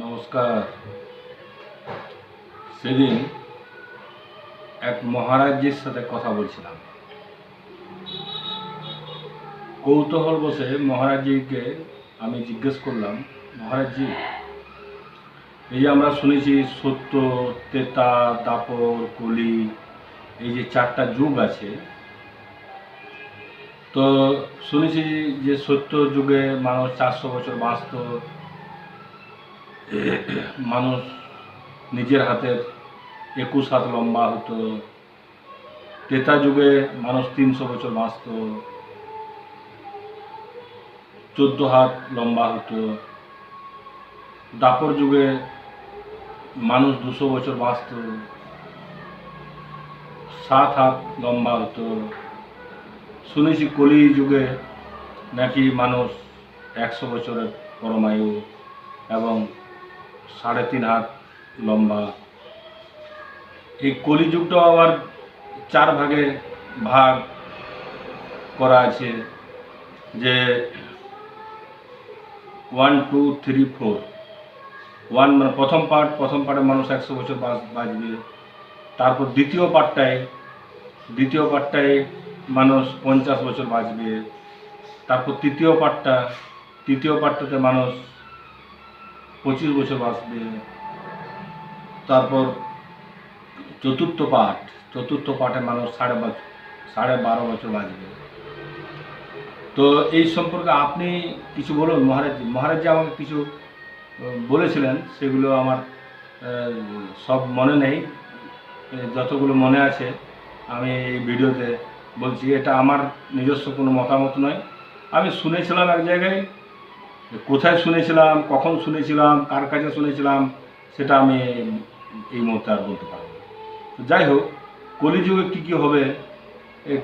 নমস্কার। সেদিন এক মহারাজজির সাথে কথা বলছিলাম। কৌতূহল বসে মহারাজজিকে আমি জিজ্ঞেস করলাম মহারাজজি এই যে আমরা শুনেছি সত্য, তেতা দাপর কলি, এই যে চারটা যুগ আছে, তো শুনেছি যে সত্য যুগে মানুষ চারশো বছর বাঁচত মানুষ নিজের হাতের একুশ হাত লম্বা হতো। তেতা যুগে মানুষ তিনশো বছর বাঁচত। চোদ্দ হাত লম্বা হতো। দাপর যুগে মানুষ দুশো বছর বাঁচত। সাত হাত লম্বা হতো। শুনেছি কলি যুগে নাকি মানুষ একশো বছরের পরমায়ু এবং সাড়ে তিন হাত লম্বা। এই কলিযুগটাও আবার চার ভাগে ভাগ করা আছে, যে one two three four one মানে প্রথম পার্ট প্রথম পার্টে মানুষ একশো বছর বাঁচ- বাঁচবে। তারপর দ্বিতীয় পার্টটায় দ্বিতীয় পার্টটায় মানুষ পঞ্চাশ বছর বাঁচবে। তারপর তৃতীয় পার্টটা তৃতীয় পার্টটাতে মানুষ পঁচিশ বছর বাঁচবে তারপর চতুর্থ পাঠ, চতুর্থ পাঠে মানুষ সাড়ে বছর সাড়ে বারো বছর বাঁচবে। তো এই সম্পর্কে আপনি কিছু বলুন মহারাজ মহারাজ আমাকে কিছু বলেছিলেন, সেগুলো আমার সব মনে নেই। যতগুলো মনে আছে, আমি এই ভিডিওতে বলছি, এটা আমার নিজস্ব কোনো মতামত নয়। আমি শুনেছিলাম এক জায়গায় কোথায় শুনেছিলাম, কখন শুনেছিলাম, কার কাছে শুনেছিলাম, সেটা আমি এই মুহূর্তে আর বলতে পারব যাই হোক, কলিযুগে কী কী হবে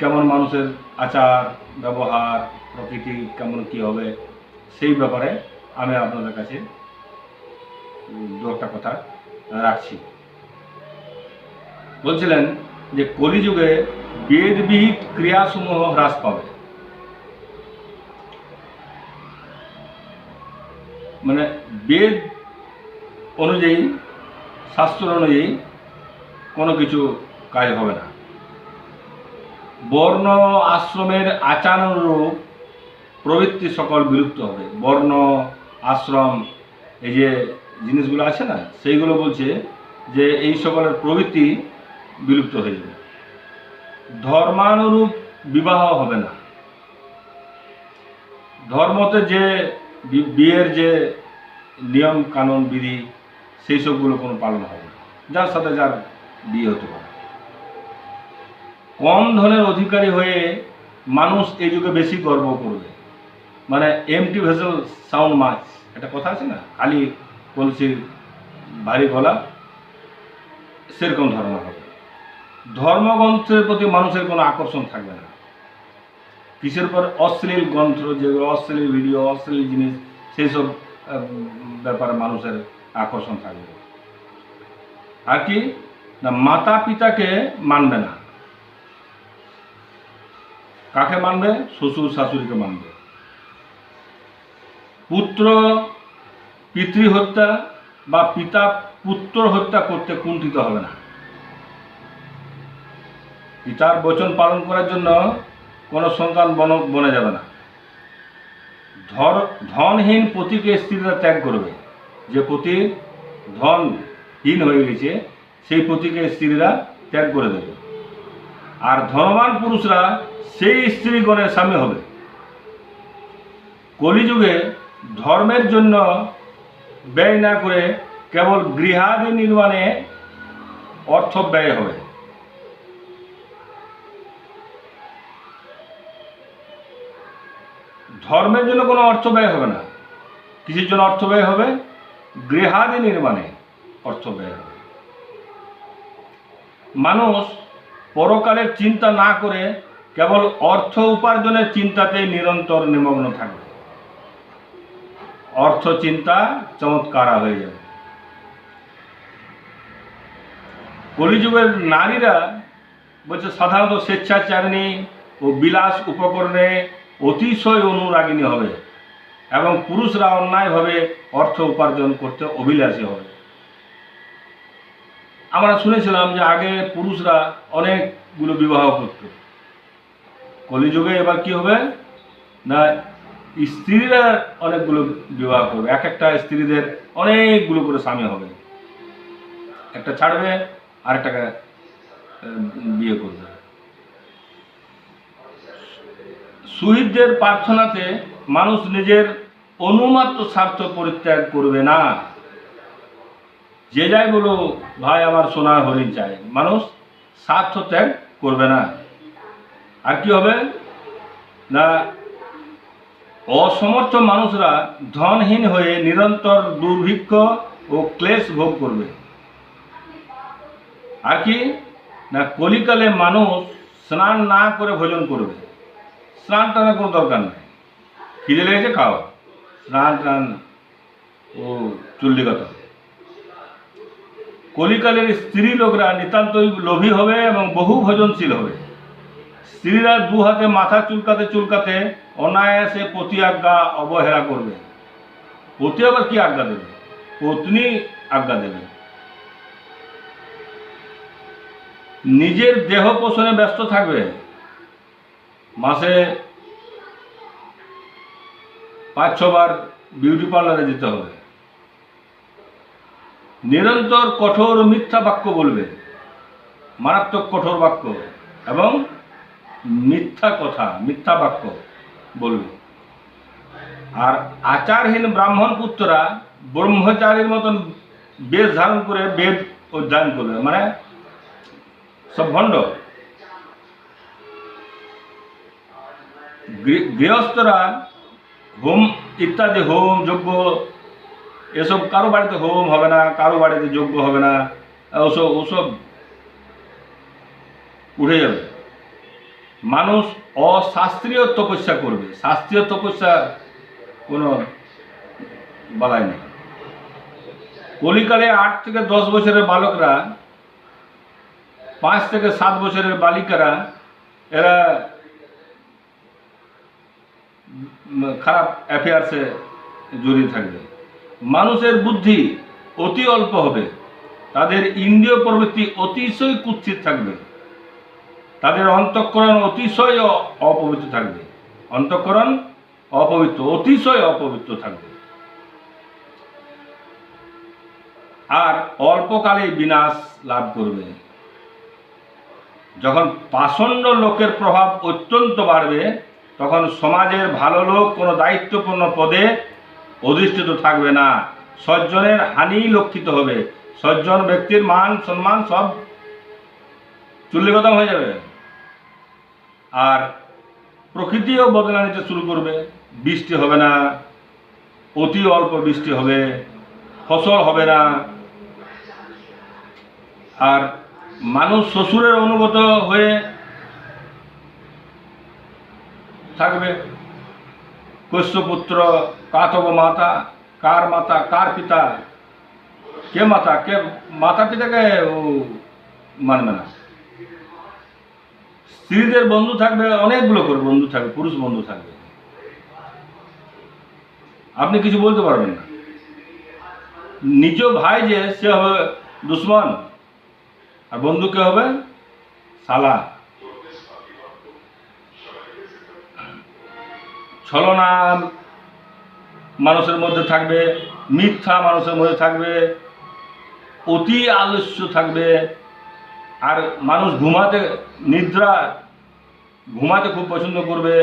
কেমন মানুষের আচার, ব্যবহার, প্রকৃতি কেমন কী হবে, সেই ব্যাপারে আমি আপনাদের কাছে দু একটা কথা রাখছি। বলছিলেন যে কলিযুগে বেদবিহিত ক্রিয়াসমূহ হ্রাস পাবে। মানে বেদ অনুযায়ী, শাস্ত্র অনুযায়ী কোনো কিছু কাজ হবে না। বর্ণ আশ্রমের আচারানুরূপ প্রবৃত্তি সকল বিলুপ্ত হবে। বর্ণ, আশ্রম, এই যে জিনিসগুলো আছে না, সেইগুলো বলছে যে এই সকলের প্রবৃত্তি বিলুপ্ত হয়ে যাবে। ধর্মানুরূপ বিবাহ হবে না। ধর্মতে যে বিয়ের যে নিয়ম, কানুন, বিধি, সেই সবগুলো কোনো পালন হবে না। যার সাথে যার বিয়ে হতে পারে। কম ধনের অধিকারী হয়ে মানুষ এই যুগে বেশি গর্ব করবে। মানে এমটি ভেসেল সাউন্ড মাছ। একটা কথা আছে না? খালি কলসির ভারী গলা, সেরকম ধর্ম হবে। ধর্মগ্রন্থের প্রতি মানুষের কোনো আকর্ষণ থাকবে না। কিসের পর অশ্লীল গ্রন্থ যেগুলো অশ্লীল ভিডিও অশ্লীল জিনিস সেই সব ব্যাপারে মানুষের আকর্ষণ থাকবে আর কি? না মাতা পিতাকে মানবে না। কাকে মানবে? শ্বশুর শাশুড়িকে মানবে। পুত্র পিতৃ হত্যা বা পিতা পুত্র হত্যা করতে কুণ্ঠিত হবে না। পিতার বচন পালন করার জন্য কোনো সন্তান বন বনে যাবে না। ধর, ধনহীন পতিকে স্ত্রীরা ত্যাগ করবে। যে পতি ধনহীন হয়ে গেছে, সেই পতিকে স্ত্রীরা ত্যাগ করে দেবে। আর ধনবান পুরুষরা সেই স্ত্রীগণের স্বামী হবে। কলিযুগে ধর্মের জন্য ব্যয় না করে কেবল গৃহাদি নির্মাণে অর্থ ব্যয় হবে ধর্মের জন্য কোনো অর্থ ব্যয় হবে না। কিসের জন্য অর্থ ব্যয় হবে? গৃহাদি নির্মাণে অর্থ ব্যয় হবে। মানুষ পরকালের চিন্তা না করে কেবল অর্থ উপার্জনের চিন্তাতে নিরন্তর নিমগ্ন থাকবে অর্থ চিন্তা চমৎকারা হয়ে যাবে। কলিযুগের নারীরা বলছে সাধারণত স্বেচ্ছাচারিণী ও বিলাস উপকরণে অতিশয় অনুরাগিনী হবে এবং পুরুষরা অন্যায়ভাবে অর্থ উপার্জন করতে অভিলাষী হবে। আমরা শুনেছিলাম যে আগে পুরুষরা অনেকগুলো বিবাহ করত। কলিযুগে এবার কি হবে? না, স্ত্রীরা অনেকগুলো বিবাহ করবে। এক একটা স্ত্রীদের অনেকগুলো করে স্বামী হবে। একটা ছাড়বে, আরেকটাকে বিয়ে করবে। শহীদদের প্রার্থনাতে মানুষ নিজের অনুমাত্র স্বার্থ পরিত্যাগ করবে না। যে যাই বলো, ভাই আমার সোনার হরিণ চাই। মানুষ স্বার্থ ত্যাগ করবে না। আর কি হবে? না, অসমর্থ মানুষরা ধনহীন হয়ে নিরন্তর দুর্ভিক্ষ ও ক্লেশ ভোগ করবে। আর কি? না, কলিকালে মানুষ স্নান না করে ভোজন করবে। স্নান টানের কোনো দরকার নেই। খিদে লেগেছে, খাও। স্নান টান, ও চুল্লিগত কলিকালের স্ত্রী লোকরা নিতান্তই লোভী হবে এবং বহু ভোজনশীল হবে। স্ত্রীরা দু হাতে মাথা চুলকাতে চুলকাতে অনায়াসে পতি আজ্ঞা অবহেলা করবে। পতি আবার কি আজ্ঞা দেবে? পত্নী আজ্ঞা দেবে। নিজের দেহ পোষণে ব্যস্ত থাকবে। মাসে পাঁচ ছবার বিউটি পার্লারে যেতে হবে। নিরন্তর কঠোর মিথ্যা বাক্য বলবে। মারাত্মক কঠোর বাক্য এবং মিথ্যা কথা, মিথ্যা বাক্য বলবে। আর আচারহীন ব্রাহ্মণ পুত্ররা ব্রহ্মচারীর মতন বেশ ধারণ করে বেদ অধ্যয়ন করবে। মানে সব ভণ্ড। গৃহস্থরা হোম ইত্যাদি হোম, যজ্ঞ, এসব কারও বাড়িতে হোম হবে না, কারও বাড়িতে যজ্ঞ হবে না, ওসব ওসব উঠে যাবে। মানুষ অশাস্ত্রীয় তপস্যা করবে। শাস্ত্রীয় তপস্যা কোনো বলাই নেই। কলিকালে আট থেকে দশ বছরের বালকরা, পাঁচ থেকে সাত বছরের বালিকারা, এরা খারাপ অ্যাফেয়ার্সে জড়িয়ে থাকবে। মানুষের বুদ্ধি অতি অল্প হবে। তাদের ইন্দ্রিয় প্রবৃত্তি অতিশয় কুৎসিত থাকবে। তাদের অন্তঃকরণ অতিশয় অপবিত্র থাকবে। অন্তঃকরণ অপবিত্র, অতিশয় অপবিত্র থাকবে। আর অল্পকালে বিনাশ লাভ করবে। যখন পাষণ্ড লোকের প্রভাব অত্যন্ত বাড়বে তখন সমাজের ভালো লোক কোনো দায়িত্বপূর্ণ পদে অধিষ্ঠিত থাকবে না। সজ্জনের হানি লক্ষিত হবে। সজ্জন ব্যক্তির মান, সম্মান সব চুল্লিগতম হয়ে যাবে। আর প্রকৃতিও বদলা নিতে শুরু করবে। বৃষ্টি হবে না, অতি অল্প বৃষ্টি হবে, ফসল হবে না। আর মানুষ শ্বশুরের অনুগত হয়ে থাকবে। কৈশ্যপুত্র, কাতব মাতা, কার মাতা, কার পিতা, কে মাতা কে মাতা পিতাকে ও মানবে না। স্ত্রীদের বন্ধু থাকবে, অনেকগুলো করে বন্ধু থাকবে, পুরুষ বন্ধু থাকবে। আপনি কিছু বলতে পারবেন না। নিজ ভাই যে, সে হবে দুশ্মন, আর বন্ধু কে হবে সালা ছলনা মানুষের মধ্যে থাকবে, মিথ্যা মানুষের মধ্যে থাকবে, অতি আলস্য থাকবে। আর মানুষ ঘুমাতে, নিদ্রা ঘুমাতে খুব পছন্দ করবে,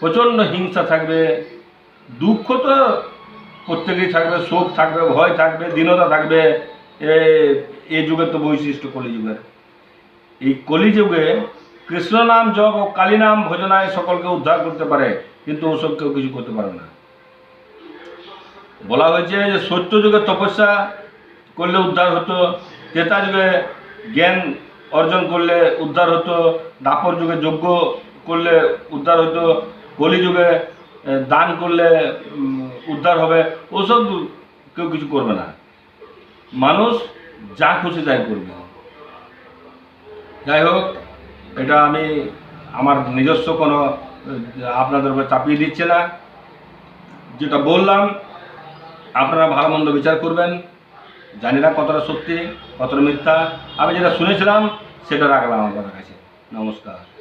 প্রচণ্ড হিংসা থাকবে, দুঃখ তো প্রত্যেকেই থাকবে, শোক থাকবে, ভয় থাকবে, দীনতা থাকবে। এ যুগের তো বৈশিষ্ট্য কলিযুগের। এই কলিযুগে কৃষ্ণ নাম জপ ও কালী নাম ভজনায় সকলকে উদ্ধার করতে পারে। কিন্তু ওসব কেউ কিছু করতে পারে না। বলা হয়েছে যে সত্য যুগে তপস্যা করলে উদ্ধার হতো ত্রেতা যুগে জ্ঞান অর্জন করলে উদ্ধার হতো দাপর যুগে যজ্ঞ করলে উদ্ধার হতো কলিযুগে এ, দান করলে উদ্ধার হবে ওসব কেউ কিছু করবে না। মানুষ যা খুশি তাই করবে। যাই হোক এটা আমি আমার নিজস্ব কোনো আপনাদের উপরে চাপিয়ে দিচ্ছে না। যেটা বললাম, আপনারা ভালো মন্দ বিচার করবেন। জানি না কতটা সত্যি, কতটা মিথ্যা। আমি যেটা শুনেছিলাম, সেটা রাখলাম আপনাদের কাছে। নমস্কার।